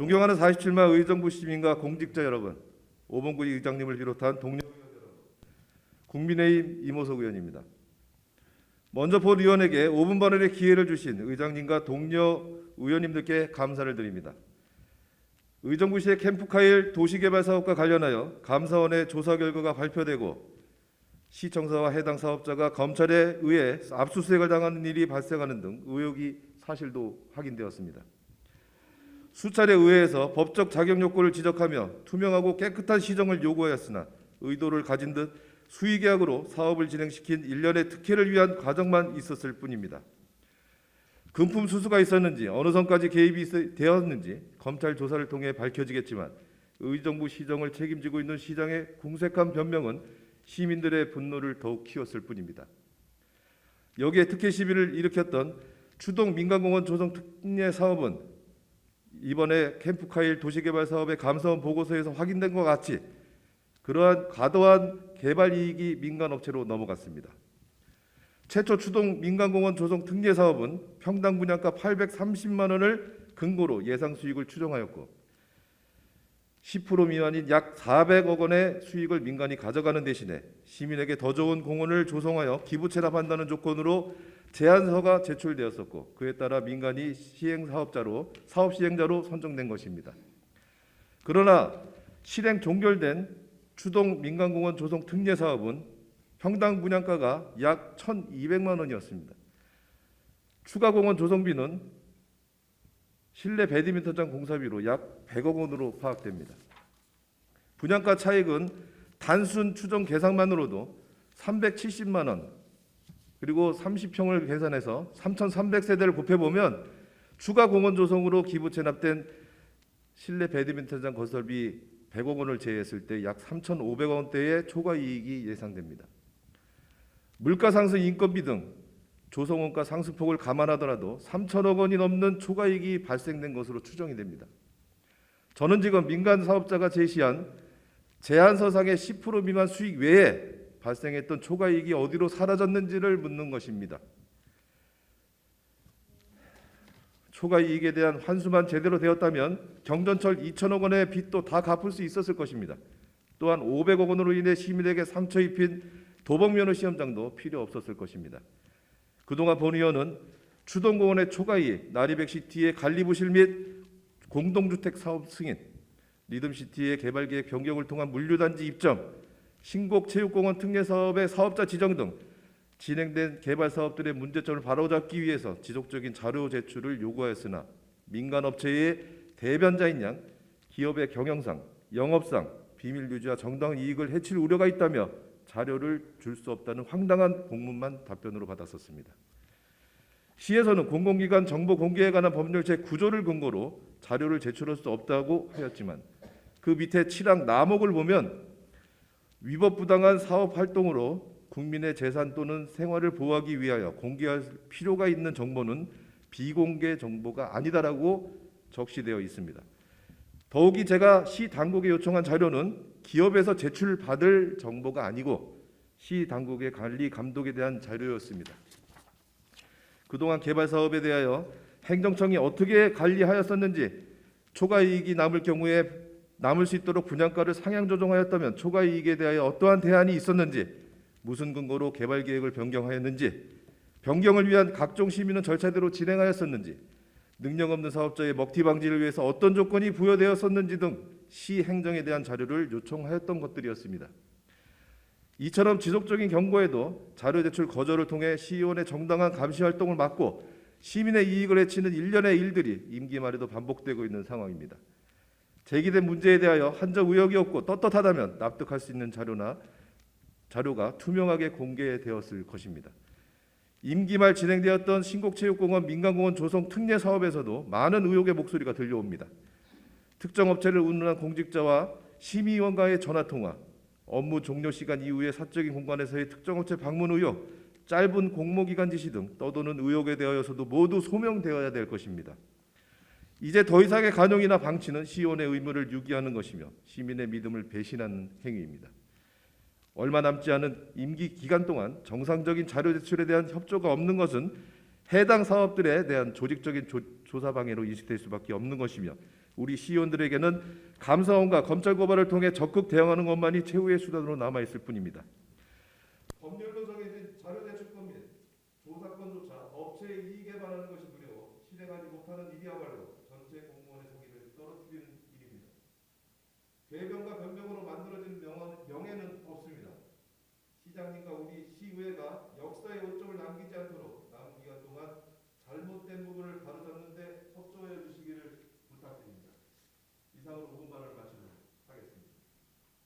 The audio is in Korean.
존경하는 47만 의정부 시민과 공직자 여러분, 오봉구 의장님을 비롯한 동료 국민의힘 이모석 의원입니다. 먼저 본 의원에게 5분 발언의 기회를 주신 의장님과 동료 의원님들께 감사를 드립니다. 의정부시의 캠프카일 도시개발 사업과 관련하여 감사원의 조사 결과가 발표되고 시청사와 해당 사업자가 검찰에 의해 압수수색을 당하는 일이 발생하는 등 의혹이 사실도 확인되었습니다. 수차례 의회에서 법적 자격 요건을 지적하며 투명하고 깨끗한 시정을 요구하였으나 의도를 가진 듯 수의계약으로 사업을 진행시킨 일련의 특혜를 위한 과정만 있었을 뿐입니다. 금품 수수가 있었는지 어느 선까지 개입이 있- 되었는지 검찰 조사를 통해 밝혀지겠지만 의정부 시정을 책임지고 있는 시장의 궁색한 변명은 시민들의 분노를 더욱 키웠을 뿐입니다. 여기에 특혜 시비를 일으켰던 추동 민간공원 조성 특례 사업은 이번에 캠프카일 도시개발 사업의 감사원 보고서에서 확인된 것 같이 그러한 과도한 개발 이익이 민간 업체로 넘어갔습니다. 최초 추동 민간공원 조성 특례 사업은 평당 분양가 830만 원을 근거로 예상 수익을 추정하였고 10% 미만인 약 400억 원의 수익을 민간이 가져가는 대신에 시민에게 더 좋은 공원을 조성하여 기부 체납한다는 조건으로 제안서가 제출되었었고 그에 따라 민간이 시행 사업자로 사업 시행자로 선정된 것입니다. 그러나 실행 종결된 추동 민간공원 조성 특례 사업은 평당 분양가가 약 1,200만 원이었습니다. 추가 공원 조성비는 실내 배드민턴장 공사비로 약 100억 원으로 파악됩니다. 분양가 차익은 단순 추정 계산만으로도 370만 원 그리고 30평을 계산해서 3,300세대를 곱해보면 추가 공원 조성으로 기부 체납된 실내 배드민턴장 건설비 100억 원을 제외했을 때 약 3,500억 원대의 초과 이익이 예상됩니다. 물가 상승, 인건비 등 조성 원가 상승폭을 감안하더라도 3천억 원이 넘는 초과 이익이 발생된 것으로 추정이 됩니다. 저는 지금 민간 사업자가 제시한 제안서상의 10% 미만 수익 외에 발생했던 초과 이익이 어디로 사라졌는지를 묻는 것입니다. 초과 이익에 대한 환수만 제대로 되었다면 경전철 2천억 원의 빚도 다 갚을 수 있었을 것입니다. 또한 500억 원으로 인해 시민에게 상처 입힌 도봉면허 시험장도 필요 없었을 것입니다. 그동안 본 의원은 추동공원의 초과이익, 나리백시티의 관리부실 및 공동주택 사업 승인, 리듬시티의 개발계획 변경을 통한 물류단지 입점, 신곡체육공원 특례 사업의 사업자 지정 등 진행된 개발 사업들의 문제점을 바로잡기 위해서 지속적인 자료 제출을 요구하였으나 민간 업체의 대변자인 양 기업의 경영상, 영업상 비밀 유지와 정당 이익을 해칠 우려가 있다며 자료를 줄 수 없다는 황당한 공문만 답변으로 받았었습니다. 시에서는 공공기관 정보 공개에 관한 법률 제9조를 근거로 자료를 제출할 수 없다고 하였지만 그 밑에 7항 나목을 보면 위법 부당한 사업 활동으로 국민의 재산 또는 생활을 보호하기 위하여 공개할 필요가 있는 정보는 비공개 정보가 아니다라고 적시되어 있습니다. 더욱이 제가 시 당국에 요청한 자료는 기업에서 제출받을 정보가 아니고 시 당국의 관리 감독에 대한 자료였습니다. 그동안 개발 사업에 대하여 행정청이 어떻게 관리하였었는지 초과 이익이 남을 경우에 남을 수 있도록 분양가를 상향 조정하였다면 초과 이익에 대하여 어떠한 대안이 있었는지 무슨 근거로 개발 계획을 변경하였는지 변경을 위한 각종 시민은 절차대로 진행하였었는지 능력 없는 사업자의 먹튀 방지를 위해서 어떤 조건이 부여되었었는지 등 시 행정에 대한 자료를 요청하였던 것들이었습니다. 이처럼 지속적인 경고에도 자료 제출 거절을 통해 시의원의 정당한 감시 활동을 막고 시민의 이익을 해치는 일련의 일들이 임기 말에도 반복되고 있는 상황입니다. 제기된 문제에 대하여 한적 의혹이 없고 떳떳하다면 납득할 수 있는 자료나 자료가 투명하게 공개되었을 것입니다. 임기 말 진행되었던 신곡체육공원 민간공원 조성 특례 사업에서도 많은 의혹의 목소리가 들려옵니다. 특정 업체를 운운한 공직자와 심의위원과의 전화 통화, 업무 종료 시간 이후에 사적인 공간에서의 특정 업체 방문 의혹, 짧은 공모 기간 지시 등 떠도는 의혹에 대하여서도 모두 소명되어야 될 것입니다. 이제 더 이상의 간용이나 방치는 시의원의 의무를 유기하는 것이며 시민의 믿음을 배신하는 행위입니다. 얼마 남지 않은 임기 기간 동안 정상적인 자료 제출에 대한 협조가 없는 것은 해당 사업들에 대한 조직적인 조, 조사 방해로 인식될 수밖에 없는 것이며 우리 시의원들에게는 감사원과 검찰 고발을 통해 적극 대응하는 것만이 최후의 수단으로 남아 있을 뿐입니다. 법률로 정해진 자료 제출권 및 조사권조차 업체의 이익에 반하는 것이 두려워 실행하지 못하는 일이야말로 전체 공무원의 성의를 떨어뜨리는 일입니다. 괴변과 변명으로 만들어진 명언, 명예는 없습니다. 시장님과 우리 시의회가 역사의 오점을 남기지 않도록 남은 기간 동안 잘못된 부분을 바로잡는데 협조해 주시기를 부탁드립니다. 이상으로 5분만을 마치겠습니다.